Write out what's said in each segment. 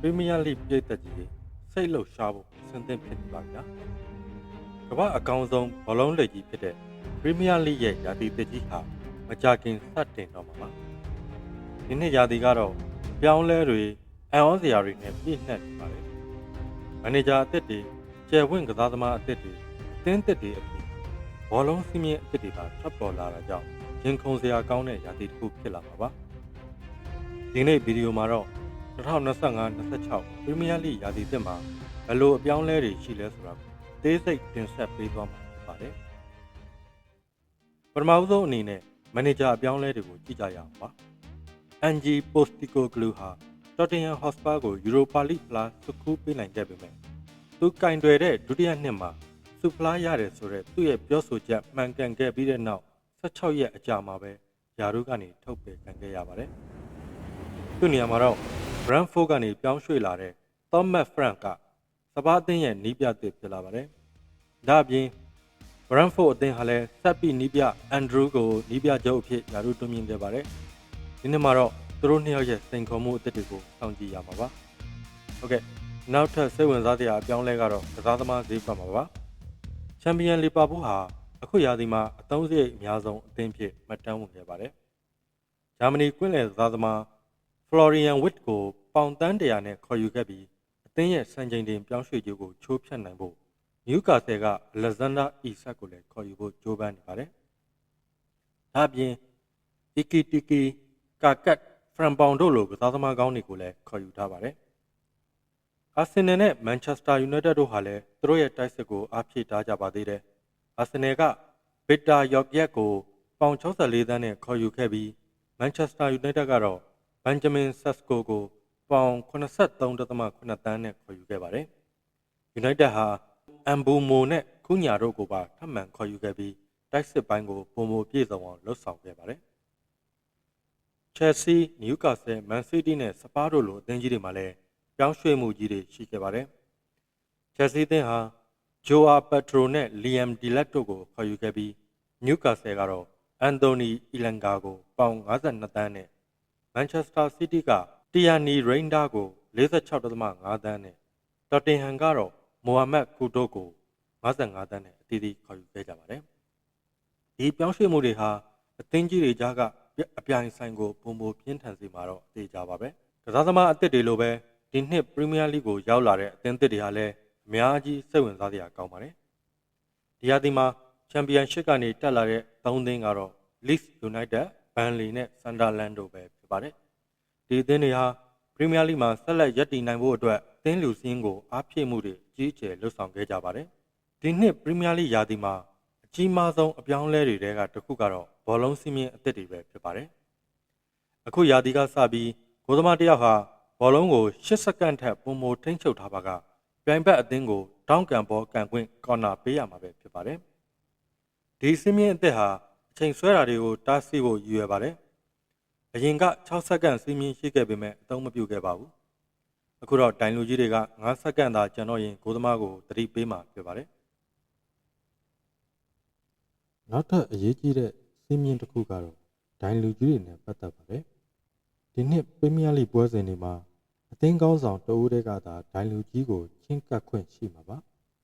ပရီးမီးယားလိပြည်သက်ကြီးတွေစိတ်လှုပ်ရှားဖို့ဆင်သင့်ဖြစ်နေပါဗျာကမ္ဘာအကောင်ဆုံးဘောလုံးလက်ကြီးဖြစ်တဲ့ပရီးမီးယားလိရဲ့ရာသီသက်ကြီးဟာမကြခင်စတင်တော့မှာပါဒီနှစ်ရာသီကတော့ပြောင်းလဲတွေအံ့ဩစရာတွေနဲ့ပြည့်နှက်နေပါတယ်မန်နေဂျာအသစ်တွေကျယ်ဝင့်ကစားသမားအသစ်တွေအသင်းသစ်တွေအပြင်ဘောလုံးစီးမြင့်အသစ်တွေပါထပ်ပေါ်လာတာကြောင့်ရင်ခုန်စရာကောင်းတဲ့ရာသီတစ်ခုဖြစ်လာမှာပါဒီနေ့ဗီဒီယိုမှာတော့ 2025-26ပရီးမီးယားလိရာသီသစ်မှာဘယ်လိုအပြောင်းအလဲတွေရှိလဲဆိုတာကိုသေးစိတ်တင်ဆက်ပေးသွားမှာဖြစ်ပါတယ်ပထမဦးဆုံးအနေနဲ့မန်နေဂျာအပြောင်းအလဲတွေကိုကြည့်ကြရအောင်ပါအန်ဂျီပိုစတီကိုဂလူဟာတော်တင်ဟန်ဟော့စပါကိုယူရိုပါလိဖလားစုခူးပေးနိုင်ခဲ့ပေမဲ့သူကင်တွယ်တဲ့ဒုတိယနှစ်မှာစုဖလားရတယ်ဆိုတော့သူ့ရဲ့ပြောဆိုချက်မှန်ကန်ခဲ့ပြီးတဲ့နောက်16ရက်အကြာမှာပဲယာရုကနေထုတ်ပယ်ခံခဲ့ရပါတယ်သူ့နေရာမှာတော့ Brentford ကနေပြောင်းရွှေ့လာတဲ့ Thomas Frank ကစပါးအသင်းရဲ့နီးပြသစ်ဖြစ်လာပါတယ်။ဒါအပြင် Brentford အသင်းဟာလည်းဆက်ပြီးနီးပြ Andrew ကိုနီးပြချုပ်အဖြစ်ယာရုတွင်းမြင်ခဲ့ပါတယ်။ဒီနေ့မှာတော့သူတို့နှစ်ယောက်ရဲ့စိန်ခေါ်မှုအသစ်တွေကိုစောင့်ကြည့်ရမှာပါ။ဟုတ်ကဲ့နောက်ထပ်စိတ်ဝင်စားစရာအပြောင်းလဲကတော့ကစားသမားဈေးကွက်မှာပါ။ချန်ပီယံလီဗာပူးဟာအခုရာသီမှာအသုံးစရိတ်အများဆုံးအသင်းဖြစ်မှတ်တမ်းဝင်ခဲ့ပါတယ်။ဂျာမနီကွင်းလယ်ကစားသမား Florian Witt ကိုပေါင်တန်းတရာနဲ့ခေါ်ယူခဲ့ပြီးအသင်းရဲ့စံချိန်တင်ပြောင်းရွှေ့ခြင်းကိုချိုးဖျက်နိုင်ဖို့နယူကာဆယ်က Alexander Isak ကိုလည်းခေါ်ယူဖို့ကြိုးပမ်းနေပါတယ်။ဒါ့အပြင် Iki Tiki Kakat Frampong တို့လိုကစားသမားကောင်းတွေကိုလည်းခေါ်ယူထားပါတယ်။ Arsenal နဲ့ Manchester United တို့ဟာလည်းသူတို့ရဲ့တိုက်စစ်ကိုအားဖြည့်ထားကြပါသေးတယ်။ Arsenal က Victor Yokyak ကိုပေါင်64သန်းနဲ့ခေါ်ယူခဲ့ပြီး Manchester United ကတော့ Benjamin Sesko ကို ပေါင်83.8တန်းနဲ့ခေါ်ယူခဲ့ပါတယ်။ United ဟာ Ambumo နဲ့ခုညာတို့ကိုပါထပ်မံခေါ်ယူခဲ့ပြီးတိုက်စစ်ပိုင်းကိုပုံမပြည့်စုံအောင်လှုပ်ဆောင်ခဲ့ပါတယ်။ Chelsea, Newcastle, Man City နဲ့ Spurs တို့လိုအသင်းကြီးတွေမှာလည်းပြောင်းရွှေ့မှုကြီးတွေရှိခဲ့ပါတယ်။ Chelsea အသင်းဟာ Joao Pedro နဲ့ Liam Delap တို့ကိုခေါ်ယူခဲ့ပြီး Newcastle ကတော့ Anthony Elanga ကိုပေါင်52တန်းနဲ့ Manchester City က Tierney Reinders ကို46.5တန်းနဲ့ Tottenham ကတော့ Mohamed Kudus ကို55တန်းနဲ့အသီးသီးခေါ်ယူခဲ့ကြပါတယ်။ဒီပြောင်းရွှေ့မှုတွေဟာအသင်းကြီးတွေကြားကအပြိုင်ဆိုင်ကိုပုံပုံပြင်းထန်စေမှာတော့အသေးကြပါပဲ။ကစားသမားအသစ်တွေလိုပဲဒီနှစ် Premier League ကိုရောက်လာတဲ့အသင်းသစ်တွေဟာလည်းအများကြီးစိတ်ဝင်စားစရာကောင်းပါတယ်။ဒီဟာဒီမှာ Championship ကနေတက်လာတဲ့၃သင်းကတော့ Leeds United, Burnley နဲ့ Sunderland တို့ပဲ ဖြစ်ပါတယ်။ဒီအသင်းတွေဟာပရီးမီးယားလိမှာဆက်လက်ရပ်တည်နိုင်ဖို့အတွက်အသင်းလူစင်းကိုအားဖြည့်မှုတွေအကြီးအကျယ်လှုပ်ဆောင်ခဲ့ကြပါတယ်။ဒီနှစ်ပရီးမီးယားလိရာသီမှာအကြီးမားဆုံးအပြောင်းအလဲတွေတဲကတစ်ခုကတော့ဘောလုံးစီးမြင့်အသစ်တွေပဲဖြစ်ပါတယ်။အခုရာသီကစပြီးဂိုးသမားတစ်ယောက်ဟာဘောလုံးကို8စက္ကန့်ထက်ပုံမထိန်းချုပ်ထားပါကပြိုင်ဘက်အသင်းကိုတောင်းကန်ဘောကန်ခွင့်ကော်နာပေးရမှာပဲဖြစ်ပါတယ်။ဒီစီးမြင့်အသစ်ဟာအချိန်ဆွဲတာတွေကိုတားဆီးဖို့ရည်ရွယ်ပါတယ်။ အရင်က6စက္ကန့်စီးမြင့်ရှိခဲ့ပေမဲ့အသုံးမပြုခဲ့ပါဘူး။အခုတော့တိုင်လူကြီးတွေက9စက္ကန့်သာကျန်တော့ရင်ဂိုးသမားကိုတတိပေးမှာဖြစ်ပါတယ်။နောက်ထပ်အရေးကြီးတဲ့စီးမြင့်တစ်ခုကတော့ဒိုင်လူကြီးတွေနဲ့ပတ်သက်ပါတယ်။ဒီနှစ်ပရီးမီးယားလိပွဲစဉ်တွေမှာအသင်းကောင်းဆောင်တအူးတွေကသာဒိုင်လူကြီးကိုချင်းကပ်ခွင့်ရှိမှာပါ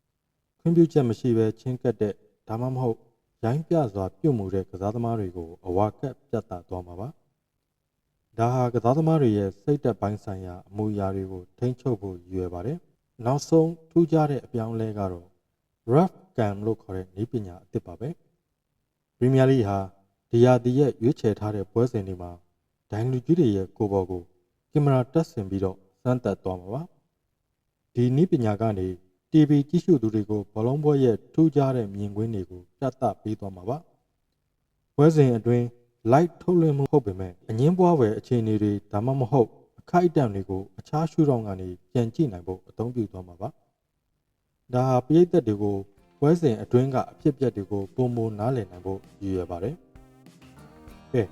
။ခွင့်ပြုချက်မရှိဘဲချင်းကပ်တဲ့ဒါမှမဟုတ်ရိုင်းပြစွာပြုတ်မှုတဲ့ကစားသမားတွေကိုအဝါကပ်ပြတ်တာသွားမှာပါ။ ဒါဟာကစားသမားတွေရဲ့စိတ်သက်ပိုင်းဆိုင်ရာအမူအရာတွေကိုထိန်းချုပ်ဖို့ရည်ရွယ်ပါတယ်။နောက်ဆုံးထူးခြားတဲ့အပြောင်းအလဲကတော့ rough cam လို့ခေါ်တဲ့နည်းပညာအသစ်ပါပဲ။ပရီးမီးယားလိဟာဒီယာတီရဲ့ရွေးချယ်ထားတဲ့ပွဲစဉ်တွေမှာဒိုင်လူကြီးတွေရဲ့ကိုယ်ပေါ်ကိုကင်မရာတက်ဆင်ပြီးတော့စမ်းသပ်သွားမှာပါ။ဒီနည်းပညာကနေ TV ကြည့်ရှုသူတွေကိုဘလုံးပွဲရဲ့ထူးခြားတဲ့မြင်ကွင်းတွေကိုပြသပေးသွားမှာပါ။ပွဲစဉ်အတွင်း light ထုတ်လွှင့်မှုဟုတ်ပေမဲ့အငင်းပွားပဲအခြေအနေတွေဒါမှမဟုတ်အခိုက်အတန့်တွေကိုအခြားရှုထောင့်ကနေပြန်ကြည့်နိုင်ဖို့အသုံးပြုသွားမှာပါဒါဟာပရိသတ်တွေကိုပွဲစဉ်အတွင်းကအဖြစ်အပျက်တွေကိုပုံမနားလည်နိုင်ဖို့ရည်ရွယ်ပါတယ်ကဲ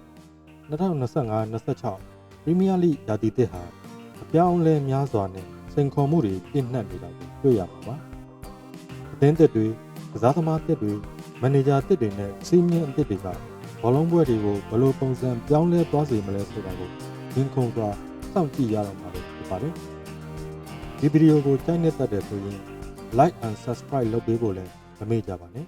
2025-26ပရီးမီးယားလိရာသီသစ်ဟာအပြောင်းအလဲများစွာနဲ့စိန်ခေါ်မှုတွေပြည့်နှက်နေတာကိုတွေ့ရမှာပါအသင်းသစ်တွေကစားသမားသစ်တွေမန်နေဂျာသစ်တွေနဲ့စီးမြင့်အသစ်တွေက ဘောလုံးပွဲတွေကိုဘယ်လိုပုံစံပြောင်းလဲသွားစေမလဲဆိုတာကိုရင်ခုန်စွာစောင့်ကြည့်ရတော့မှာဖြစ်ပါတယ်။ဒီဗီဒီယိုကိုကြိုက်နေတဲ့တဲ့ဆိုရင် like and subscribe လုပ်ပေးဖို့လည်းမမေ့ကြပါနဲ့